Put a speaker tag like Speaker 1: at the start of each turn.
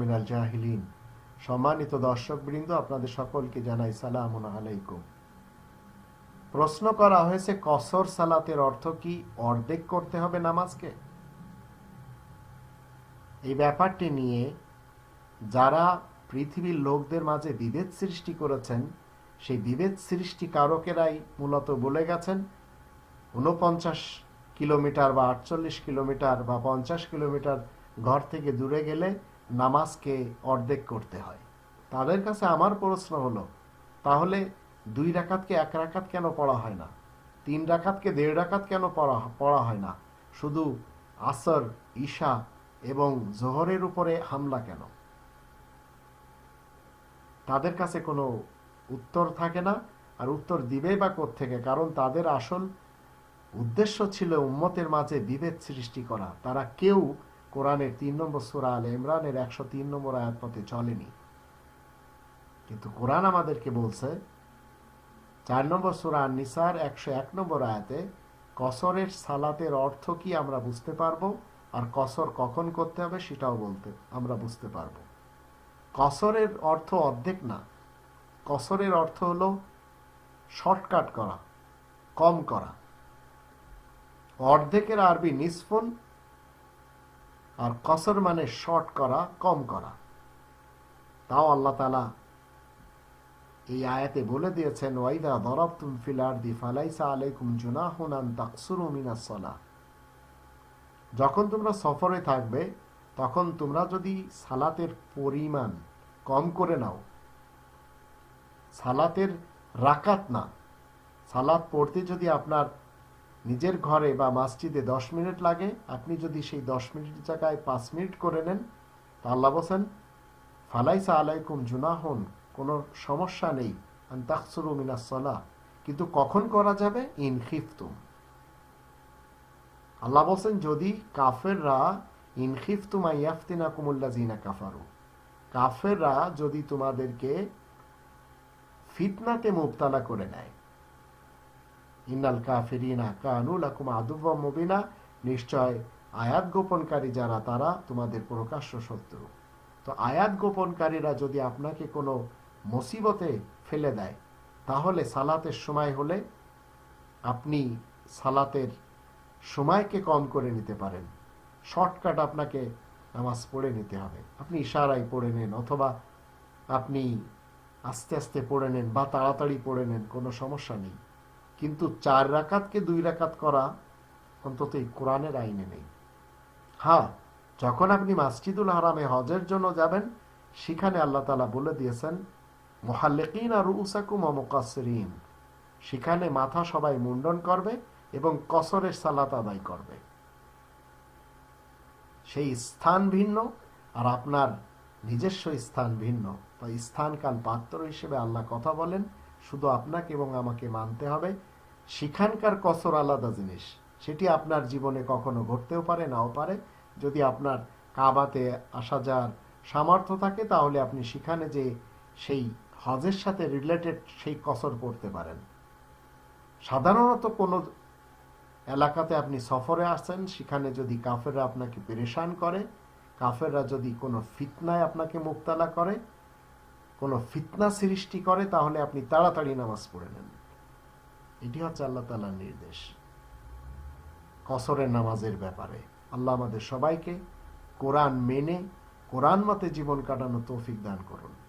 Speaker 1: মিনাল জাহিলিন। সম্মানিত দর্শকবৃন্দ, আপনাদের সকলকে জানাই সালাম আলাইকুম। প্রশ্ন করা হয়েছে, কসর সালাতের অর্থ কি? অর্ধেক করতে হবে নামাজকে? এই ব্যাপারটি নিয়ে যারা পৃথিবীর লোকদের মাঝে বিভেদ সৃষ্টি করেছেন, সেই বিভেদ সৃষ্টি কারকেরাই মূলত বলে গেছেন উনপঞ্চাশ কিলোমিটার বা আটচল্লিশ কিলোমিটার বা পঞ্চাশ কিলোমিটার ঘর থেকে দূরে গেলে নামাজকে অর্ধেক করতে হয়। তাদের কাছে আমার প্রশ্ন হলো, তাহলে দুই রাকাতকে এক রাকাত কেন পড়া হয় না? তিন রাকাতকে দেড় রাকাত কেন পড়া পড়া হয় না? শুধু আসর, ঈশা এবং জোহরের উপরে হামলা কেন? তাদের কাছে কোনো উত্তর থাকে না, আর উত্তর দিবে বা থেকে কারণ তাদের আসল উদ্দেশ্য ছিল উম্মতের মাঝে বিভেদ সৃষ্টি করা। তারা কেউ কোরআনের তিন নম্বর সুরা আল ইমরানের একশো তিন নম্বর আয়াত পথে চলেনি। কিন্তু কোরআন আমাদেরকে বলছে, চার নম্বর সুরা নিসার একশো এক নম্বর আয়াতে, কসরের সালাতের অর্থ কি আমরা বুঝতে পারব আর কসর কখন করতে হবে সেটাও বলতে আমরা বুঝতে পারব। কসরের অর্থ অর্ধেক না, কসরের অর্থ হলো শর্টকাট করা, কম করা। অর্ধেকের আরবি নিসফুন আর কসর মানে শর্ট করা, কম করা। তাও আল্লাহ তালা এই আয়াতে বলে দিয়েছেন ওয়াইদা দরবতুম ফিল দি ফালাইসা আলাইকুম জুনাহুন আন তাকসুরু সালাহ। যখন তোমরা সফরে থাকবে, তখন তোমরা যদি সালাতের পরিমাণ কম করে নাও, সালাতের রাকাত না, সালাত পড়তে যদি আপনার নিজের ঘরে বা মসজিদে দশ মিনিট লাগে, আপনি যদি সেই দশ মিনিট জায়গায় পাঁচ মিনিট করে নেন, তা আল্লাহ বসেন ফালাইসা আলাইকুম জুনাহন, কোনো সমস্যা নেই আন্তাকসুরু মিনাসলা কিন্তু কখন করা যাবে? ইন খিফতুম। আল্লাহ বলছেন, যদি কাফেররা ইনখিফতুমা ইয়াফতিনা কুমুল্লা জিনা কাফারু। কাফেররা যদি তোমাদেরকে ফিতনাতে মুবতালা করে নেয় ইন্নাল কাফেরিনা কানুল আকুম আদুব্বা মুবিনা। নিশ্চয় আয়াত গোপনকারী যারা, তারা তোমাদের প্রকাশ্য শত্রু। তো আয়াত গোপনকারীরা যদি আপনাকে কোনো মুসিবতে ফেলে দেয়, তাহলে সালাতের সময় হলে আপনি সালাতের সময়কে কম করে নিতে পারেন। শর্টকাট আপনাকে নামাজ পড়ে নিতে হবে। আপনি ইশারায় পড়ে নেন, অথবা আপনি আস্তে আস্তে পড়ে নেন বা তাড়াতাড়ি পড়ে নেন, কোনো সমস্যা নেই। কিন্তু চার রাকাতকে দুই রাকাত করা অন্তত এই কোরআনের আইনে নেই। হ্যাঁ যখন আপনি মাসজিদুল হারামে হজের জন্য যাবেন, সেখানে আল্লাহ তালা বলে দিয়েছেন, মোহাল্লেকিন আর উসাকুম অমকাসরিন সেখানে মাথা সবাই মুন্ডন করবে এবং কসরের সালাত আদায় করবে। সেই স্থান ভিন্ন আর আপনার নিজস্ব স্থান ভিন্ন। তো স্থানকাল পাত্র হিসেবে আল্লাহ কথা বলেন শুধু আপনাকে এবং আমাকে মানতে হবে। সেখানকার কসর আলাদা জিনিস। সেটি আপনার জীবনে কখনো ঘটতেও পারে, নাও পারে। যদি আপনার কাবাতে আসা যাওয়ার সামর্থ্য থাকে, তাহলে আপনি সেখানে যে সেই হজের সাথে রিলেটেড সেই কসর পড়তে পারেন। সাধারণত কোনো এলাকাতে আপনি সফরে আসেন, সেখানে যদি কাফেররা আপনাকে পেরেশান করে, কাফেররা যদি কোনো ফিতনায় আপনাকে মুক্তালা করে কোনো ফিতনা সৃষ্টি করে, তাহলে আপনি তাড়াতাড়ি নামাজ পড়ে নেন। এটি হচ্ছে আল্লাহ তালার নির্দেশ। কসরের নামাজের ব্যাপারে। আল্লাহ আমাদের সবাইকে কোরআন মেনে, কোরআন মতে জীবন কাটানো তৌফিক দান করুন।